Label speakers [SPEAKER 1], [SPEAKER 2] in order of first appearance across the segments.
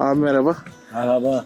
[SPEAKER 1] Abi merhaba.
[SPEAKER 2] Merhaba.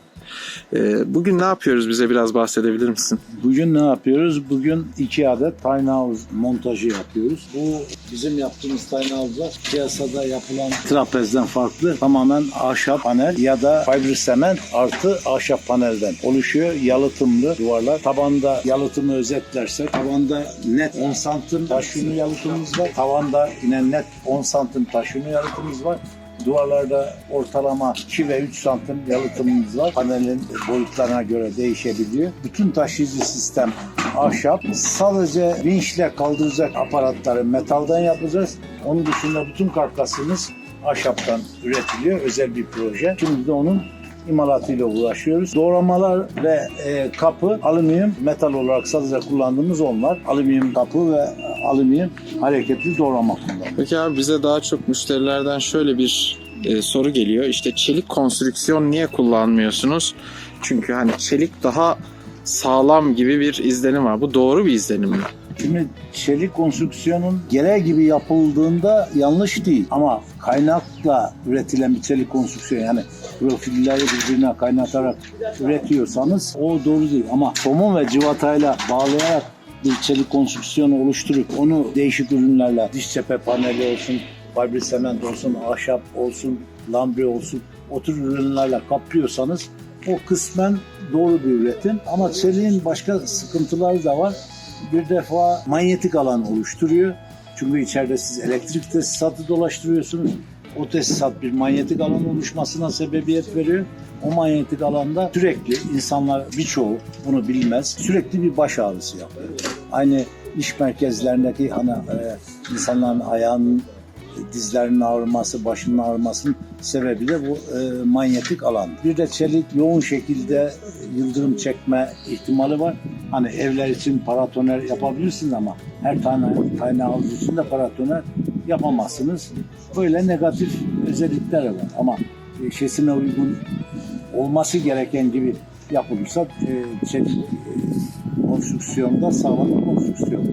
[SPEAKER 1] Ee, bugün ne yapıyoruz? Bize biraz bahsedebilir misin?
[SPEAKER 2] Bugün ne yapıyoruz? Bugün iki adet tiny house montajı yapıyoruz. Bu bizim yaptığımız tiny house'lar piyasada yapılan trapezden farklı. Tamamen ahşap panel ya da fibrosement artı ahşap panelden oluşuyor. Yalıtımlı duvarlar. Tabanda yalıtımı özetlersek tabanda net 10 santim taş yünü yalıtımımız var. Tavanda yine net 10 santim taş yünü yalıtımımız var. Duvarlarda ortalama 2 ve 3 santim yalıtımımız var. Panelin boyutlarına göre değişebiliyor. Bütün taşıyıcı sistem ahşap. Sadece vinçle kaldıracak aparatları metaldan yapacağız. Onun dışında bütün karkasımız ahşaptan üretiliyor. Özel bir proje. Şimdi de onun imalatıyla uğraşıyoruz. Doğramalar ve e, kapı alüminyum metal olarak sadece kullandığımız onlar. Alüminyum kapı ve alüminyum hareketli doğrama kullanıyoruz.
[SPEAKER 1] Peki abi bize daha çok müşterilerden şöyle bir e, soru geliyor. İşte çelik konstrüksiyon niye kullanmıyorsunuz? Çünkü hani çelik daha sağlam gibi bir izlenim var. Bu doğru bir izlenim mi?
[SPEAKER 2] Şimdi çelik konstrüksiyonun gereği gibi yapıldığında yanlış değil. Ama kaynakla üretilen bir çelik konstrüksiyon yani profilleri birbirine kaynatarak üretiyorsanız o doğru değil. Ama somun ve civatayla bağlayarak bir çelik konstrüksiyonu oluşturup onu değişik ürünlerle diş cephe paneli olsun, fibrosement olsun, ahşap olsun, lambre olsun o tür ürünlerle kaplıyorsanız o kısmen doğru bir üretim. Ama çeliğin başka sıkıntıları da var bir defa manyetik alan oluşturuyor. Çünkü içeride siz elektrik tesisatı dolaştırıyorsunuz. O tesisat bir manyetik alan oluşmasına sebebiyet veriyor. O manyetik alanda sürekli insanlar birçoğu bunu bilmez. Sürekli bir baş ağrısı yapıyor. Aynı iş merkezlerindeki hani e, insanların ayağının dizlerinin ağrıması, başının ağrımasının sebebi de bu e, manyetik alan. Bir de çelik yoğun şekilde yıldırım çekme ihtimali var. Hani evler için paratoner yapabilirsiniz ama her tane tane havuz için de paratoner yapamazsınız. Böyle negatif özellikler var ama e, şesine uygun olması gereken gibi yapılırsa e, e, konstrüksiyonda sağlam konstrüksiyon.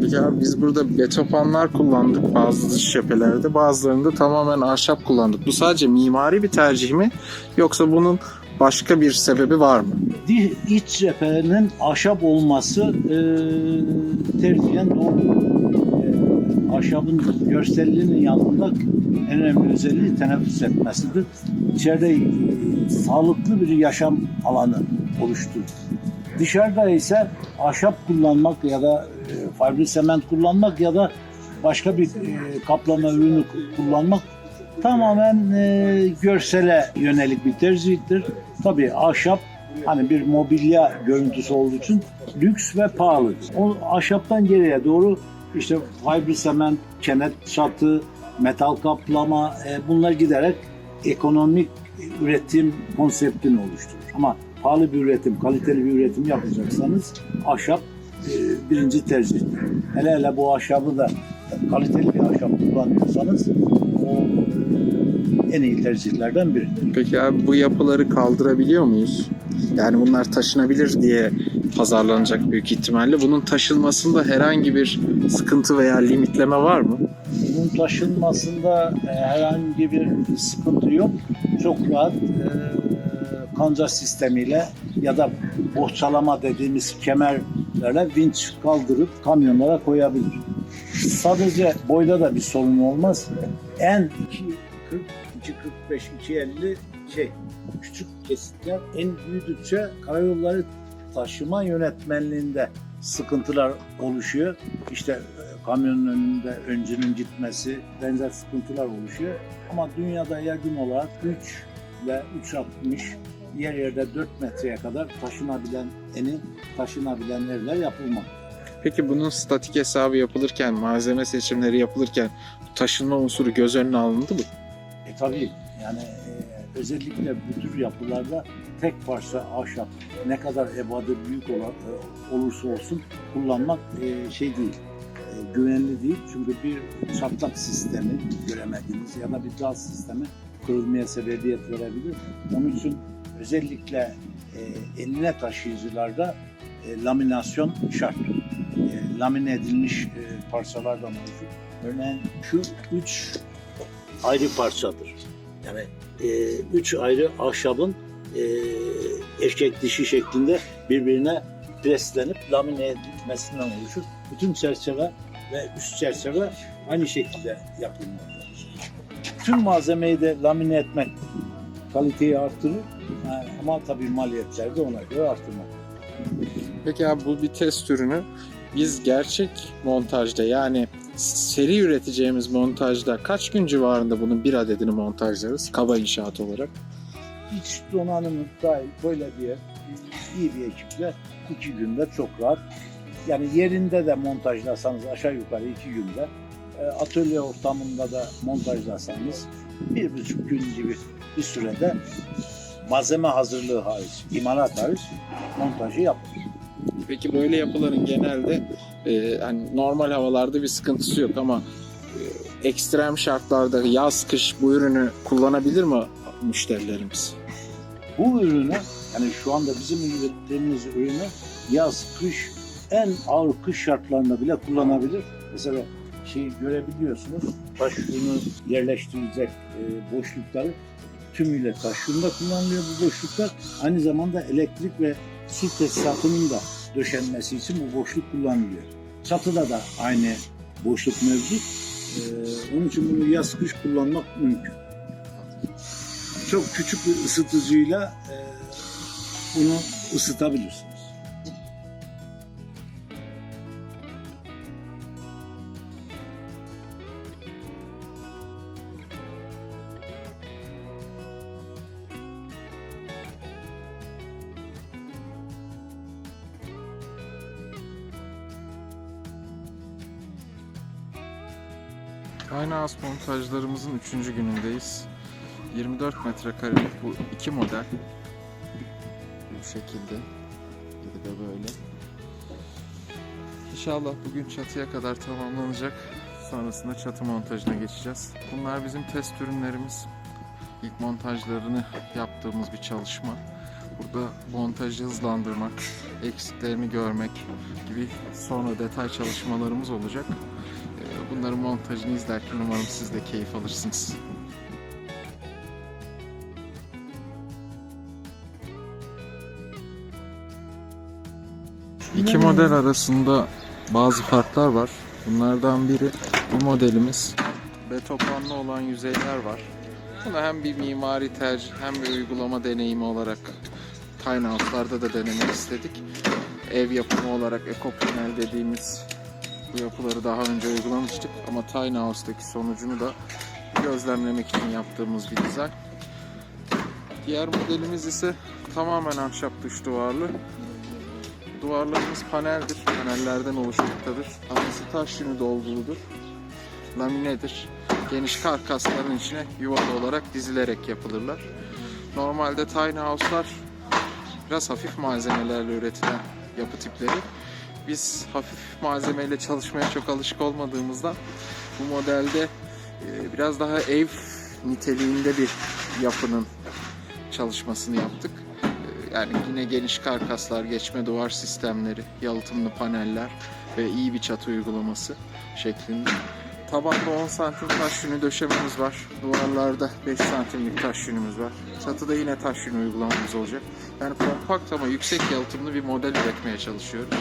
[SPEAKER 1] Peki abi biz burada betopanlar kullandık bazı dış cephelerde. Bazılarında tamamen ahşap kullandık. Bu sadece mimari bir tercih mi? Yoksa bunun başka bir sebebi var mı?
[SPEAKER 2] İç cephenin ahşap olması e, tercihen doğru. E, ahşabın görselliğinin yanında en önemli özelliği teneffüs etmesidir. İçeride e, sağlıklı bir yaşam alanı oluşturur. Dışarıda ise ahşap kullanmak ya da e, fibrosement kullanmak ya da başka bir e, kaplama ürünü kullanmak tamamen e, görsele yönelik bir tercihtir. Tabii ahşap hani bir mobilya görüntüsü olduğu için lüks ve pahalı. O ahşaptan geriye doğru işte fibrosement, kenet çatı, metal kaplama e, bunlar giderek ekonomik üretim konseptini oluşturur. Ama pahalı bir üretim, kaliteli bir üretim yapacaksanız ahşap e, birinci tercihtir. Hele hele bu ahşabı da kaliteli bir ahşap kullanıyorsanız en iyi tercihlerden biri.
[SPEAKER 1] Peki abi bu yapıları kaldırabiliyor muyuz? Yani bunlar taşınabilir diye pazarlanacak büyük ihtimalle. Bunun taşınmasında herhangi bir sıkıntı veya limitleme var mı?
[SPEAKER 2] Bunun taşınmasında e, herhangi bir sıkıntı yok. Çok rahat e, kanca sistemiyle ya da bohçalama dediğimiz kemerlerle vinç kaldırıp kamyonlara koyabilir. Sadece boyda da bir sorun olmaz. En 2.40, 2.45, 2.50 şey küçük kesitler en büyüdükçe karayolları taşıma yönetmenliğinde sıkıntılar oluşuyor. İşte e, kamyonun önünde öncünün gitmesi benzer sıkıntılar oluşuyor. Ama dünyada yaygın olarak 3 ile 3.60 yer yerde 4 metreye kadar taşınabilen eni taşınabilen evler yapılmak.
[SPEAKER 1] Peki bunun statik hesabı yapılırken, malzeme seçimleri yapılırken taşınma unsuru göz önüne alındı mı?
[SPEAKER 2] E tabii yani e, özellikle bu tür yapılarda tek parça ahşap ne kadar ebadı büyük e, olursa olsun kullanmak e, şey değil, güvenli değil. Çünkü bir çatlak sistemi göremediğiniz ya da bir gaz sistemi kırılmaya sebebiyet verebilir. Onun için özellikle e, enine taşıyıcılarda e, laminasyon şart. Lamine edilmiş e, parçalardan oluşur. Örneğin şu üç ayrı parçadır. Yani e, üç ayrı ahşabın e, erkek dişi şeklinde birbirine preslenip lamine edilmesinden oluşur. Bütün çerçeve ve üst çerçeve aynı şekilde yapılmaktadır. Tüm malzemeyi de lamine etmek kaliteyi artırır ama tabii maliyetler de ona göre artırmak.
[SPEAKER 1] Peki abi bu bir test ürünü. Biz gerçek montajda yani seri üreteceğimiz montajda kaç gün civarında bunun bir adedini montajlarız kaba inşaat olarak?
[SPEAKER 2] İç donanımı dahil böyle bir yer, iyi bir ekiple iki günde çok rahat. Yani yerinde de montajlasanız aşağı yukarı iki günde, e, atölye ortamında da montajlasanız bir buçuk gün gibi bir sürede malzeme hazırlığı hariç, imalat hariç montajı yapılır.
[SPEAKER 1] Peki böyle yapıların genelde e, hani normal havalarda bir sıkıntısı yok ama e, ekstrem şartlarda yaz kış bu ürünü kullanabilir mi müşterilerimiz?
[SPEAKER 2] Bu ürünü yani şu anda bizim ürettiğimiz ürünü yaz, kış en ağır kış şartlarında bile kullanabilir. Mesela şey görebiliyorsunuz taş ürünü yerleştirilecek e, boşlukları tümüyle taş üründe kullanılıyor bu boşluklar. Aynı zamanda elektrik ve su tesisatının da döşenmesi için bu boşluk kullanılıyor. Çatıda da aynı boşluk mevcut. E, onun için bunu yaz kış kullanmak mümkün çok küçük bir ısıtıcıyla e, bunu ısıtabilirsiniz.
[SPEAKER 1] Tiny House montajlarımızın 3. günündeyiz. 24 metrekarelik bu iki model. Bu şekilde. Biri de böyle. İnşallah bugün çatıya kadar tamamlanacak. Sonrasında çatı montajına geçeceğiz. Bunlar bizim test ürünlerimiz. İlk montajlarını yaptığımız bir çalışma. Burada montajı hızlandırmak, eksiklerini görmek gibi sonra detay çalışmalarımız olacak. Bunların montajını izlerken umarım siz de keyif alırsınız. İki model arasında bazı farklar var. Bunlardan biri bu modelimiz. Betopanlı olan yüzeyler var. Bunu hem bir mimari tercih hem bir uygulama deneyimi olarak tiny house'larda da denemek istedik. Ev yapımı olarak ekopanel dediğimiz bu yapıları daha önce uygulamıştık ama tiny house'daki sonucunu da gözlemlemek için yaptığımız bir dizayn. Diğer modelimiz ise tamamen ahşap dış duvarlı. Duvarlarımız paneldir. Panellerden oluşmaktadır. Arkası taş yünü dolguludur. Laminedir. Geniş karkasların içine yuvalı olarak dizilerek yapılırlar. Normalde tiny house'lar biraz hafif malzemelerle üretilen yapı tipleri. Biz hafif malzemeyle çalışmaya çok alışık olmadığımızdan bu modelde e, biraz daha ev niteliğinde bir yapının çalışmasını yaptık. E, Yani yine geniş karkaslar, geçme duvar sistemleri, yalıtımlı paneller ve iyi bir çatı uygulaması şeklinde. Tabanda 10 santim taş yünü döşememiz var. Duvarlarda 5 santimlik taş yünümüz var. Çatıda yine taş yünü uygulamamız olacak. Yani kompakt ama yüksek yalıtımlı bir model üretmeye çalışıyoruz.